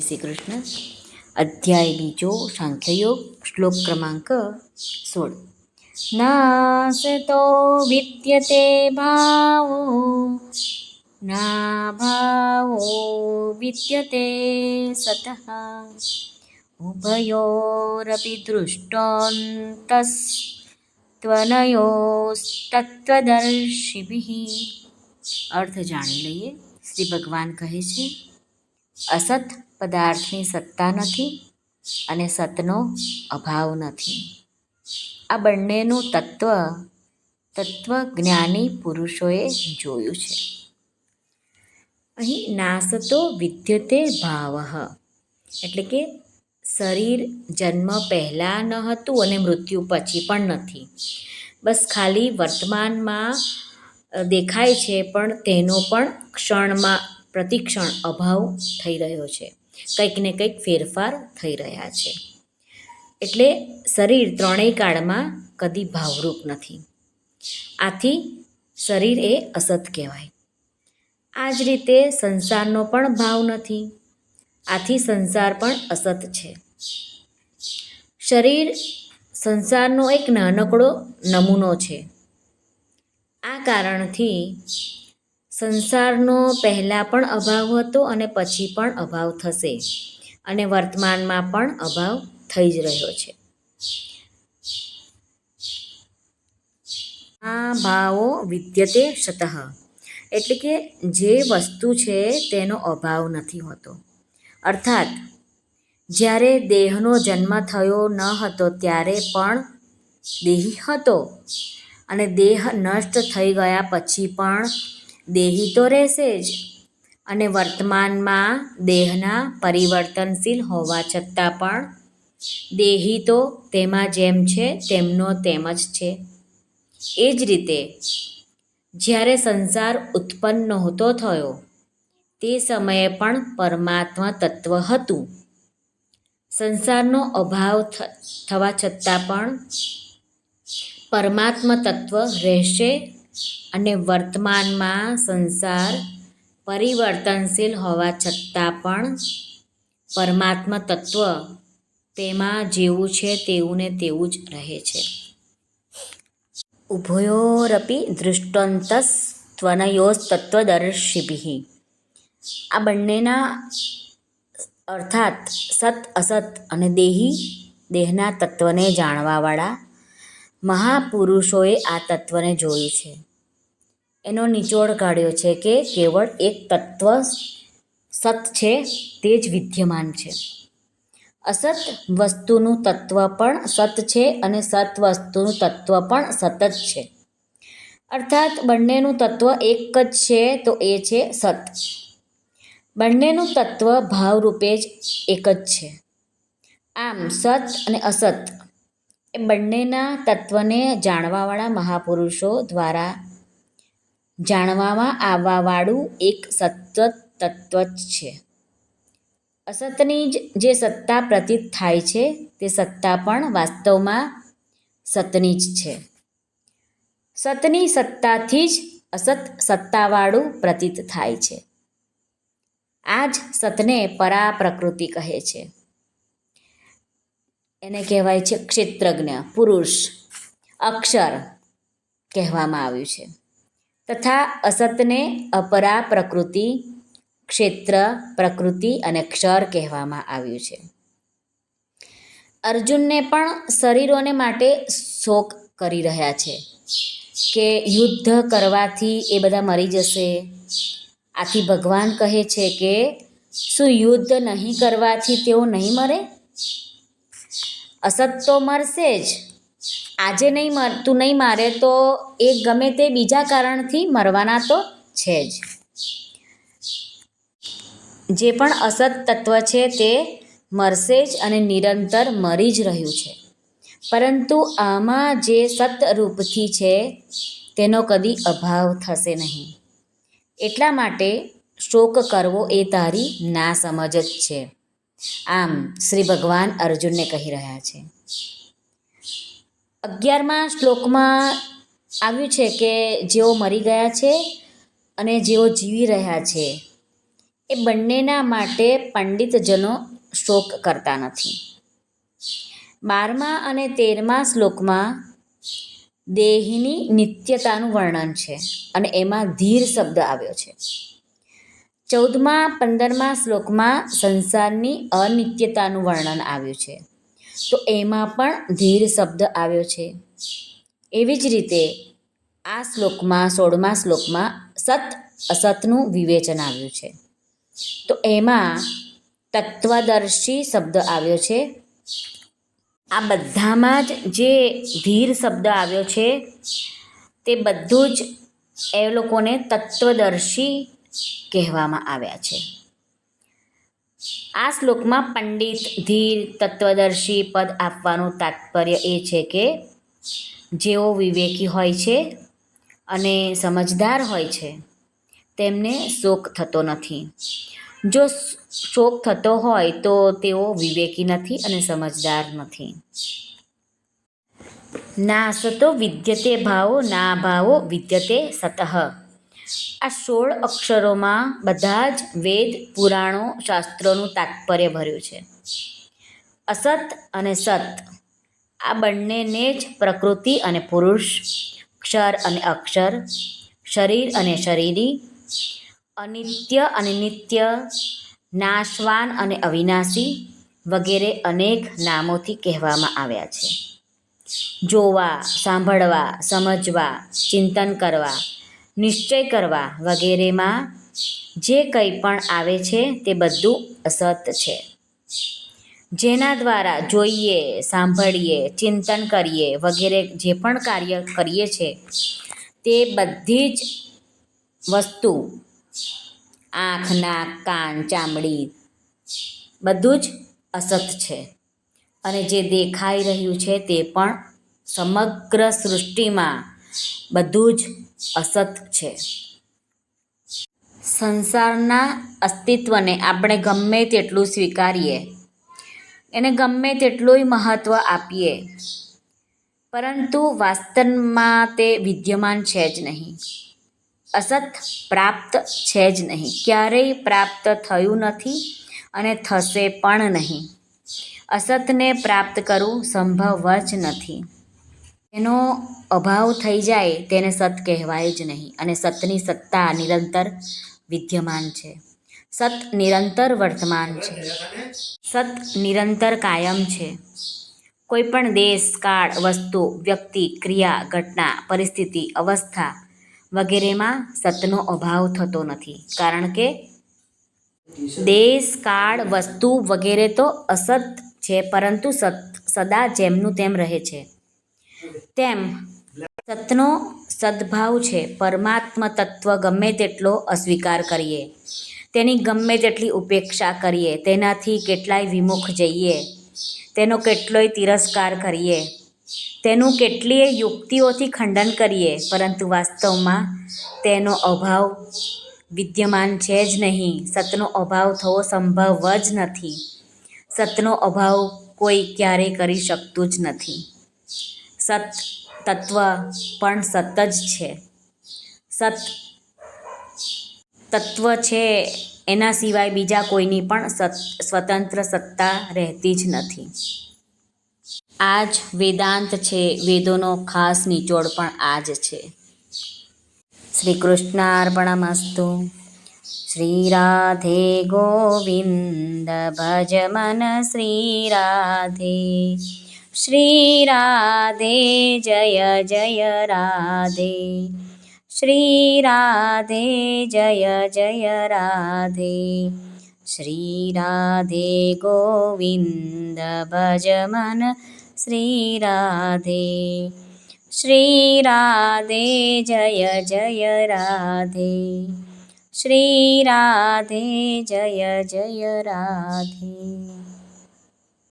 શ્રી કૃષ્ણ અધ્યાય બીજો, સાંખ્યયોગ, શ્લોક ક્રમાંક સોળ. નાસતો વિદ્યતે ભાવો ના ભાવો વિદ્યતે સત. ઉભયોરપી દૃષ્ટોન્તસ્ત્વનયોસ્તત્વદર્શિભિः અર્થ જાણી લઈએ. શ્રી ભગવાન કહે છે, અસત પદાર્થની સત્તા નથી અને સતનો અભાવ નથી. આ બંનેનું તત્વ તત્વજ્ઞાની પુરુષોએ જોયું છે. અહીં નાસતો વિદ્યતે ભાવ, એટલે કે શરીર જન્મ પહેલાં ન હતું અને મૃત્યુ પછી પણ નથી. બસ ખાલી વર્તમાનમાં દેખાય છે, પણ તેનો પણ ક્ષણમાં પ્રતિક્ષણ અભાવ થઈ રહ્યો છે. કંઈક ને કંઈક ફેરફાર થઈ રહ્યા છે. એટલે શરીર ત્રણેય કાળમાં કદી ભાવરૂપ નથી. આથી શરીર એ અસત કહેવાય. આ જ રીતે સંસારનો પણ ભાવ નથી. આથી સંસાર પણ અસત છે. શરીર સંસારનો એક નાનકડો નમૂનો છે. આ કારણથી સંસારનો પહેલાં પણ અભાવ હતો અને પછી પણ અભાવ થશે અને વર્તમાનમાં પણ અભાવ થઈ જ રહ્યો છે. આ ભાવો વિદ્યતે શતઃ એટલે કે જે વસ્તુ છે તેનો અભાવ નથી હોતો. અર્થાત, જ્યારે દેહનો જન્મ થયો ન હતો ત્યારે પણ દેહી હતો અને દેહ નષ્ટ થઈ ગયા પછી પણ દેહી તો રહેશે જ. અને વર્તમાનમાં દેહના પરિવર્તનશીલ હોવા છતાં પણ દેહી તો તેમાં જેમ છે તેમનો તેમ જ છે. એ જ રીતે જ્યારે સંસાર ઉત્પન્ન નહોતો થયો, તે સમયે પણ પરમાત્મા તત્વ હતું. સંસારનો અભાવ થવા છતાં પણ પરમાત્મા તત્વ રહેશે અને વર્તમાનમાં સંસાર પરિવર્તનશીલ હોવા છતાં પણ પરમાત્મા તત્વ તેમાં જેવું છે તેવું ને તેવું જ રહે છે. ઉભયોરપી દૃષ્ટાંતસ્ત્વનયોસ્તત્વદર્શિભિઃ. આ બંનેના અર્થાત સત, અસત અને દેહી દેહના તત્વને જાણવાવાળા મહાપુરુષોએ આ તત્વને જોયું છે. એનો નિચોડ કાઢ્યો છે કે કેવળ એક તત્વ સત છે તે જ વિદ્યમાન છે. અસત વસ્તુનું તત્વ પણ સત છે અને સત વસ્તુનું તત્વ પણ સતત છે. અર્થાત બંનેનું તત્વ એક જ છે તો એ છે સત. બંનેનું તત્વ ભાવરૂપે જ એક જ છે. આમ સત અને અસત એ બંનેના તત્વને જાણવાવાળા મહાપુરુષો દ્વારા જાણવામાં આવવાવાળું એક સતત તત્વ જ છે. અસતની જ જે સત્તા પ્રતીત થાય છે, તે સત્તા પણ વાસ્તવમાં સતની જ છે. સતની સત્તાથી જ અસત સત્તાવાળું પ્રતીત થાય છે. આ જ સતને પરા પ્રકૃતિ કહે છે. એને કહેવાય છે ક્ષેત્રજ્ઞ, પુરુષ, અક્ષર કહેવામાં આવ્યું છે. તથા અસતને અપરા પ્રકૃતિ, ક્ષેત્ર, પ્રકૃતિ અને ક્ષર કહેવામાં આવ્યું છે. અર્જુનને પણ શરીરોને માટે શોક કરી રહ્યા છે કે યુદ્ધ કરવાથી એ બધા મરી જશે. આથી ભગવાન કહે છે કે, શું યુદ્ધ નહીં કરવાથી તેઓ નહીં મરે? અસત તો મરશે જ. આજે નહીં મર, તું નહીં મારે તો એ ગમે તે બીજા કારણથી મરવાના તો છે જ. જે પણ અસત તત્વ છે તે મરશે જ અને નિરંતર મરી જ રહ્યું છે. પરંતુ આમાં જે સતરૂપથી છે તેનો કદી અભાવ થશે નહીં. એટલા માટે શોક કરવો એ તારી નાસમજ જ છે. આમ શ્રી ભગવાન અર્જુનને કહી રહ્યા છે. અગિયારમાં શ્લોકમાં આવ્યું છે કે જેઓ મરી ગયા છે અને જેઓ જીવી રહ્યા છે, એ બંનેના માટે પંડિતજનો શોક કરતા નથી. બારમા અને તેરમા શ્લોકમાં દેહીની નિત્યતાનું વર્ણન છે અને એમાં ધીર શબ્દ આવ્યો છે. ચૌદમા, પંદરમા શ્લોકમાં સંસારની અનિત્યતાનું વર્ણન આવ્યું છે. તો એમાં પણ ધીર શબ્દ આવ્યો છે. એવી જ રીતે આ શ્લોકમાં, સોળમા શ્લોકમાં સત અસતનું વિવેચન આવ્યું છે. તો એમાં તત્વદર્શી શબ્દ આવ્યો છે. આ બધામાં જ જે ધીર શબ્દ આવ્યો છે, તે બધું જ એ લોકોને તત્વદર્શી કહેવામાં આવ્યા છે. આ શ્લોકમાં પંડિત, ધીર, તત્વદર્શી પદ આપવાનું તાત્પર્ય એ છે કે જેઓ વિવેકી હોય છે અને સમજદાર હોય છે, તેમને શોક થતો નથી. જો શોક થતો હોય તો તેઓ વિવેકી નથી અને સમજદાર નથી. ના સતો વિદ્યતે ભાવો, ના ભાવો વિદ્યતે સતઃ આ સોળ અક્ષરોમાં બધા જ વેદ, પુરાણો, શાસ્ત્રોનું તાત્પર્ય ભર્યું છે. અસત અને સત, આ બંનેને જ પ્રકૃતિ અને પુરુષ, ક્ષર અને અક્ષર, શરીર અને શરીરી, અનિત્ય અને નિત્ય, નાશવાન અને અવિનાશી વગેરે અનેક નામોથી કહેવામાં આવ્યા છે. જોવા, સાંભળવા, સમજવા, ચિંતન કરવા નિશ્ચય કરવા વગેરેમાં જે કંઈ પણ આવે છે તે બધું અસત છે. જેના દ્વારા જોઈએ, સાંભળીએ, ચિંતન કરીએ વગેરે જે પણ કાર્ય કરીએ છે, તે બધી જ વસ્તુ આંખ, નાક, કાન, ચામડી બધું જ અસત છે. અને જે દેખાઈ રહ્યું છે તે પણ સમગ્ર સૃષ્ટિમાં બધું જ અસત છે. સંસારના અસ્તિત્વને આપણે ગમે તેટલું સ્વીકારીએ, એને ગમે તેટલું મહત્ત્વ આપીએ, પરંતુ વાસ્તવમાં તે વિદ્યમાન છે જ નહીં. અસત પ્રાપ્ત છે જ નહીં. ક્યારેય પ્રાપ્ત થયું નથી અને થશે પણ નહીં. અસતને પ્રાપ્ત કરવું સંભવ જ નથી. એનો અભાવ થઈ જાય તેને સત કહેવાય જ નહીં અને સતની સત્તા નિરંતર વિદ્યમાન છે. સત નિરંતર વર્તમાન છે. સત નિરંતર કાયમ છે. કોઈ પણ દેશ, કાળ, વસ્તુ, વ્યક્તિ, ક્રિયા, ઘટના, પરિસ્થિતિ, અવસ્થા વગેરેમાં સતનો અભાવ થતો નથી. કારણ કે દેશ, કાળ, વસ્તુ વગેરે તો અસત છે, પરંતુ સત સદા જેમનું તેમ રહે છે. તેમ સતનો સદભાવ છે. પરમાત્મ તત્વ ગમે તેટલો અસ્વીકાર કરીએ. તેની ગમે તેટલી ઉપેક્ષા કરીએ. તેનાથી કેટલાય વિમુખ જઈએ. તેનો કેટલોય તિરસ્કાર કરીએ. તેનું કેટલીય યુક્તિઓથી ખંડન કરીએ. પરંતુ વાસ્તવમાં તેનો અભાવ વિદ્યમાન છે જ નહીં. સતનો અભાવ થવો સંભવ જ નથી. સતનો અભાવ કોઈ ક્યારેય કરી શકતું જ નથી. સત તત્વ પણ સત જ છે. સત તત્વ છે એના સિવાય બીજા કોઈની પણ સત સ્વતંત્ર સત્તા રહેતી જ નથી. આ જ વેદાંત છે, વેદોનો ખાસ નિચોડ પણ આ જ છે. શ્રી કૃષ્ણાર્પણમસ્તુ શ્રી રાધે ગોવિંદ ભજ મન શ્રી રાધે શ્રી રાધે જય જય રાધે શ્રી રાધે જય જય રાધે શ્રી રાધે ગોવિંદ ભજ મન શ્રી રાધે શ્રી રાધે જય જય રાધે શ્રી જય જય રાધે